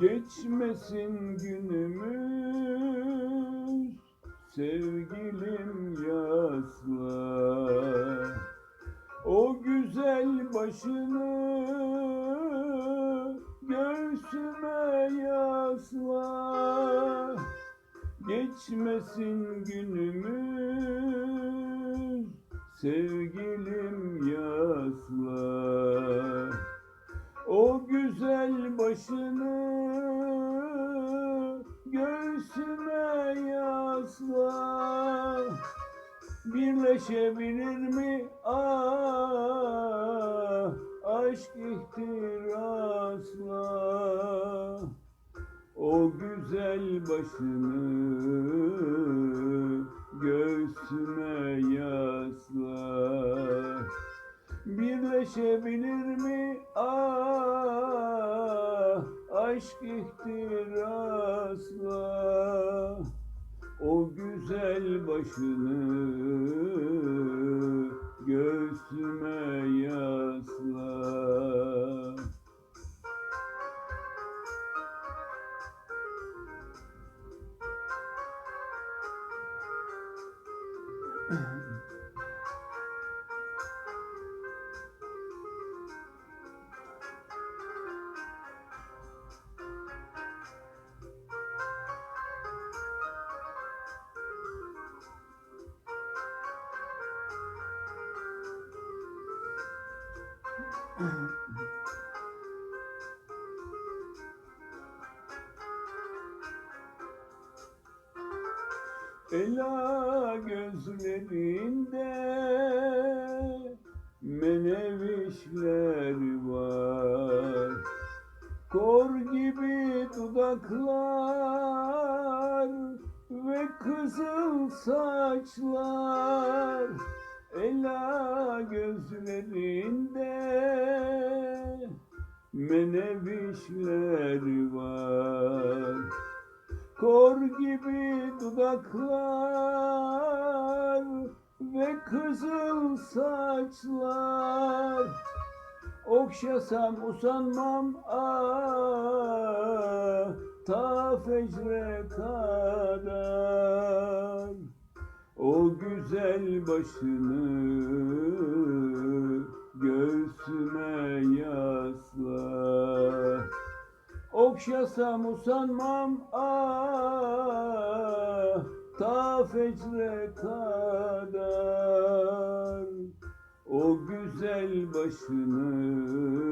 Geçmesin günümüz sevgilim yasla. O güzel başını Geçmesin günümüz sevgilim yasla o güzel başını göğsüme yasla Birleşebilir mi? Ah aşk ihtirasla. O güzel başını Birleşebilir mi? Ah aşk ihtirasla. O güzel başını göğsüme yasla Ela gözlerinde menevişler var. Kor gibi dudaklar ve kızıl saçlar. Ela gözlerinde menevişler var. Kor gibi dudaklar ve kızıl saçlar. Okşasam usanmam ah ta fecre kadar. O güzel başını Okşasam usanmam ah ta fecre kadar. O güzel başını